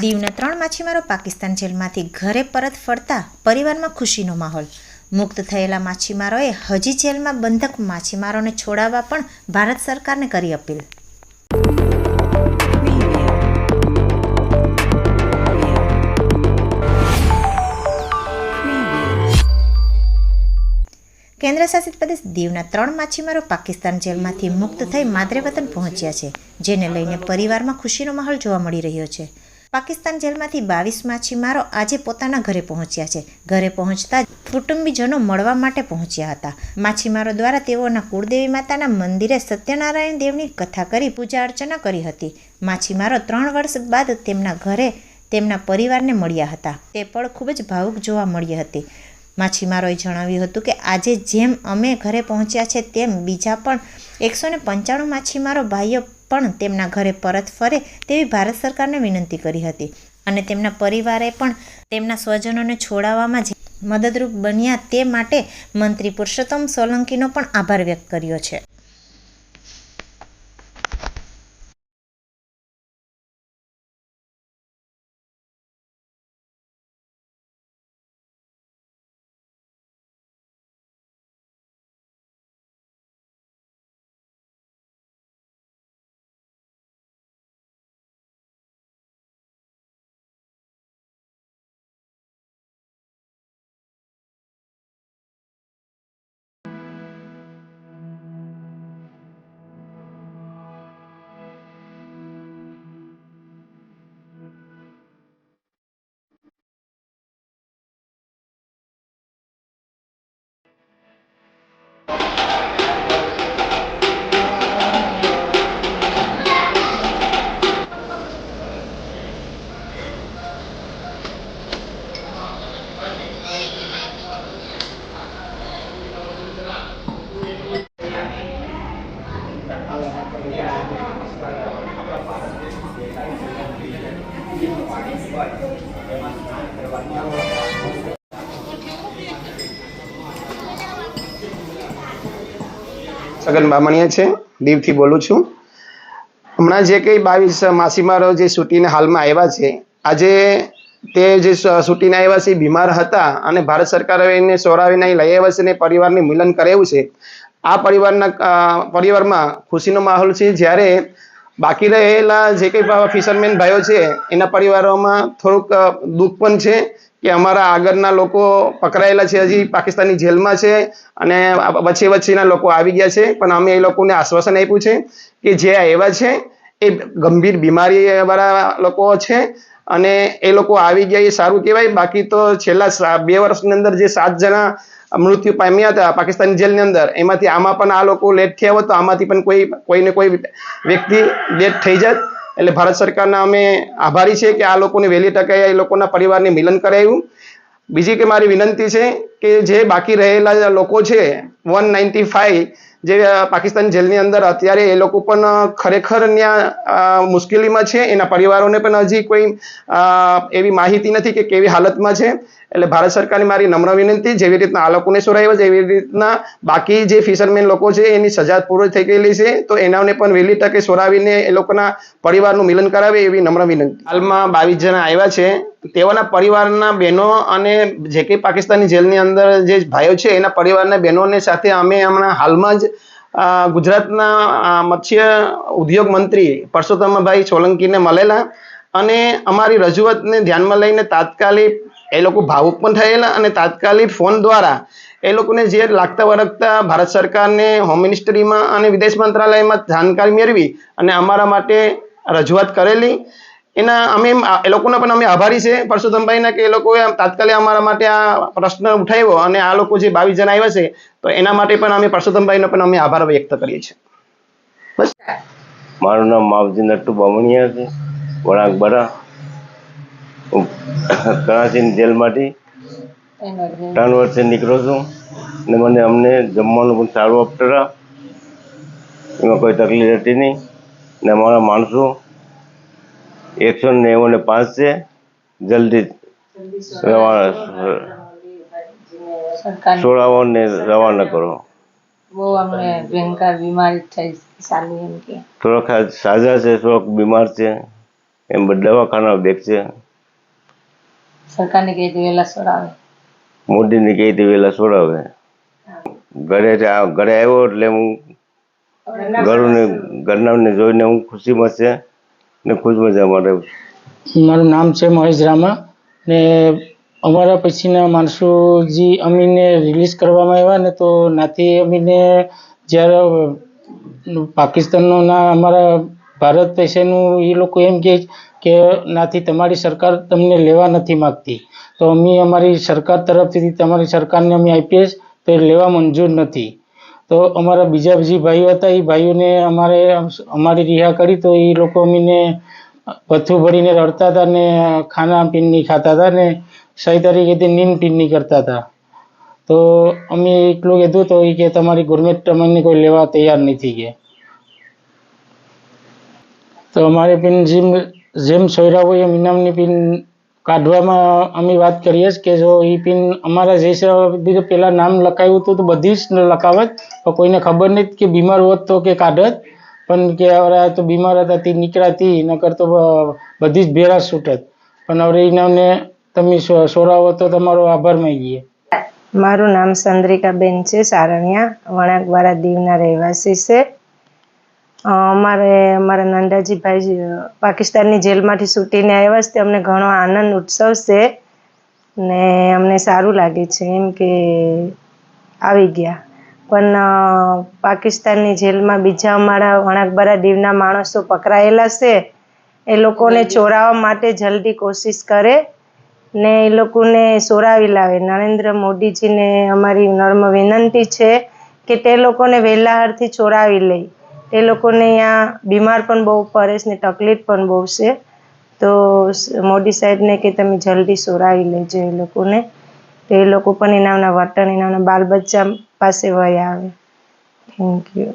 દીવના ત્રણ માછીમારો પાકિસ્તાન જેલમાંથી ઘરે પરત ફરતા પરિવારમાં ખુશીનો માહોલ. મુક્ત થયેલા માછીમારોએ હજી જેલમાં બંધક માછીમારોને છોડાવવા પણ ભારત સરકારને કરી અપીલ. કેન્દ્રશાસિત પ્રદેશ દીવના ત્રણ માછીમારો પાકિસ્તાન જેલમાંથી મુક્ત થઈ માદરે વતન પહોંચ્યા છે, જેને લઈને પરિવારમાં ખુશીનો માહોલ જોવા મળી રહ્યો છે. પાકિસ્તાન જેલમાંથી બાવીસ માછીમારો આજે પોતાના ઘરે પહોંચ્યા છે. ઘરે પહોંચતા જ કુટુંબીજનો મળવા માટે પહોંચ્યા હતા. માછીમારો દ્વારા તેઓના કુળદેવી માતાના મંદિરે સત્યનારાયણ દેવની કથા કરી પૂજા અર્ચના કરી હતી. માછીમારો ત્રણ વર્ષ બાદ તેમના ઘરે તેમના પરિવારને મળ્યા હતા. તે પળ ખૂબ જ ભાવુક જોવા મળી હતી. માછીમારોએ જણાવ્યું હતું કે, આજે જેમ અમે ઘરે પહોંચ્યા છે, તેમ બીજા પણ એકસો ને પંચાણું માછીમારો ભાઈઓ પણ તેમના ઘરે પરત ફરે તેવી ભારત સરકારને વિનંતી કરી હતી. અને તેમના પરિવારે પણ તેમના સ્વજનોને છોડાવવામાં મદદરૂપ બન્યા તે માટે મંત્રી પુરુષોત્તમ સોલંકીનો પણ આભાર વ્યક્ત કર્યો છે. સગન બામણીયા છે. દીવથી બોલું છું. હમણાં જે કંઈ બાવીસ માસીમારો જે છૂટીને હાલમાં આવ્યા છે, આજે તે જે છૂટીને આવ્યા છે બીમાર હતા અને ભારત સરકારે એને સોરાવીને લઈ આવ્યા છે અને પરિવારને મિલન કરાવ્યું છે. આ પરિવારના પરિવારમાં ખુશીનો માહોલ છે જ્યારે બાકી રહેલા જે કંઈ ફિશરમેન ભાઈઓ છે, એના પરિવારોમાં થોડુંક દુઃખ પણ છે કે અમારા આગળના લોકો પકડાયેલા છે, હજી પાકિસ્તાની જેલમાં છે અને વચ્ચે વચ્ચેના લોકો આવી ગયા છે, પણ અમે એ લોકોને આશ્વાસન આપ્યું છે કે જે આવ્યા છે, એ ગંભીર બીમારી વાળા લોકો છે અને એ લોકો આવી ગયા, એ સારું કહેવાય. બાકી તો છેલ્લા બે વર્ષની અંદર જે સાત જણા મૃત્યુ પામ્યા હતા પાકિસ્તાની જેલની અંદર. એમાંથી આમાં પણ આ લોકો લેટ થયા હોત તો આમાંથી પણ કોઈ, કોઈને કોઈ વ્યક્તિ ડેથ થઈ જાત. એટલે ભારત સરકારના અમે આભારી છે કે આ લોકોને વહેલી તકે એ લોકોના પરિવારને મિલન કરાયું. બીજી કે મારી વિનંતી છે કે જે બાકી રહેલા લોકો છે વન નાઇન્ટી ફાઈવ જે પાકિસ્તાન જેલની અંદર અત્યારે એ લોકો પણ ખરેખર ત્યાં મુશ્કેલીમાં છે. એના પરિવારોને પણ હજી કોઈ એવી માહિતી નથી કે કેવી હાલતમાં છે. એટલે ભારત સરકારની મારી નમ્ર વિનંતી, જેવી રીતના આ લોકોને સોરાવ્યા જેવી રીતના બાકી જે ફિશરમેન લોકો છે, એની સજા પૂરી થઈ ગયેલી છે, તો એનાને પણ વહેલી તકે સોરાવીને એ લોકોના પરિવારનું મિલન કરાવે એવી નમ્ર વિનંતી. હાલમાં બાવીસ જણા આવ્યા છે. તેઓના પરિવારના બહેનો અને જે કંઈ પાકિસ્તાની જેલની અંદર જે ભાઈઓ છે, એના પરિવારના બહેનોને સાથે અમે હમણાં હાલમાં જ ગુજરાતના મત્સ્ય ઉદ્યોગ મંત્રી પરસોત્તમભાઈ સોલંકીને મળેલા અને અમારી રજૂઆતને ધ્યાનમાં લઈને તાત્કાલિક એ લોકો ભાવુક પણ થયેલા અને તાત્કાલિક ફોન દ્વારા એ લોકોને જે લાગતા વળગતા ભારત સરકારને હોમ મિનિસ્ટ્રીમાં અને વિદેશ મંત્રાલયમાં જાણકારી મેળવી અને અમારા માટે રજૂઆત કરેલી. એના અમે એ લોકોના પણ અમે આભારી છે. પરસોત્તમભાઈના કે એ લોકોએ તાત્કાલિક અમારા માટે આ પ્રશ્ન ઉઠાવ્યો અને આ લોકો જે બાવીસ જણા આવ્યા છે તો એના માટે પણ અમે પરસોત્તમભાઈનો પણ અમે આભાર વ્યક્ત કરીએ છીએ. મારું નામ માવજી નટ્ટુ બામણિયા છે. વળાંક બરા. કરાચીની જેલમાંથી ત્રણ વર્ષે નીકળ્યો છું. ને મને અમને જમવાનું પણ સારું આપતા હતા એમાં કોઈ તકલીફ હતી નહીં. ને અમારા માણસો એકસો નેવું ને પાંચ છે. જલ્દી રવાના છોડાવો ને રવાના કરો. બહુ અમને ભયંકર બીમારી થઈ ચાલુ એમ કે. થોડોક સાજા છે થોડોક બીમાર છે. એમ બધા દવાખાના બેગ સરકારની કઈ વહેલા છોડાવે મોદીને કહે તે વહેલા છોડાવે ઘરે ઘરે આવ્યો એટલે હું ઘરને ઘરનાને જોઈને હું ખુશીમાં છે ને ખુશ મજામાં રહું છું. મારું નામ છે મહેશ રામા ને અમારા પછીના માણસો જે અમીને રિલીઝ કરવામાં આવ્યા ને તો નાથી અમીને જ્યારે પાકિસ્તાનનો ના અમારા ભારત પૈસાનું એ લોકો એમ કહે કે નાથી તમારી સરકાર તમને લેવા નથી માગતી. તો અમે અમારી સરકાર તરફથી, તમારી સરકારને અમે છીએ, તો લેવા મંજૂર નથી. તો અમારા બીજા જે ભાઈઓ હતા, એ ભાઈઓને અમારે અમારી રિહા કરી, તો એ લોકો અમીને પથ્થું ભરીને રડતા હતા ને ખાના પીની ખાતા હતા ને સહી તરીકેથી નીમ પીની કરતા હતા. તો અમે એટલું કીધું તો એ કે તમારી ગવર્મેન્ટ અમને કોઈ લેવા તૈયાર નથી કે. તો અમારે પણ જેમ જેમ સોયરા હોય એમ ઇનામની પિન કાઢવામાં અમે વાત કરીએ છીએ કે જો એ પિન અમારા જે બીજું પહેલાં નામ લખાયું હતું તો બધી જ લખાવત, પણ કોઈને ખબર નહીં કે બીમાર હોત તો કે કાઢત. પણ કે હવે તો બીમાર હતા, તે નીકળાતી નકર તો બ- બધી જ ભેરા છૂટત. પણ હવે એનામને તમે સોરાવો તો તમારો આભાર માગીએ મારું નામ ચંદ્રિકાબેન છે, સારણિયા, વણાકવાડા દીવના રહેવાસી છે. અમારે અમારા નંદાજી ભાઈ પાકિસ્તાનની જેલમાંથી છૂટીને આવ્યા છે. તે અમને ઘણો આનંદ ઉત્સવ છે ને અમને સારું લાગે છે એમ કે આવી ગયા. પણ પાકિસ્તાનની જેલમાં બીજા અમારા વણાકબરા દીવના માણસો પકડાયેલા છે. એ લોકોને ચોરાવવા માટે જલ્દી કોશિશ કરે ને એ લોકોને ચોરાવી લાવે. નરેન્દ્ર મોદીજીને અમારી નર્મ વિનંતી છે કે તે લોકોને વહેલા હારથી ચોરાવી લે. તે લોકોને અહીંયા બીમાર પણ બહુ પડે છે ને તકલીફ પણ બહુ છે. તો મોડી સાહેબને કે તમે જલ્દી સોરાવી લેજો એ લોકોને. તો એ લોકો પણ એના વતન એના બાલ બચ્ચા પાસે વયા આવે. Thank you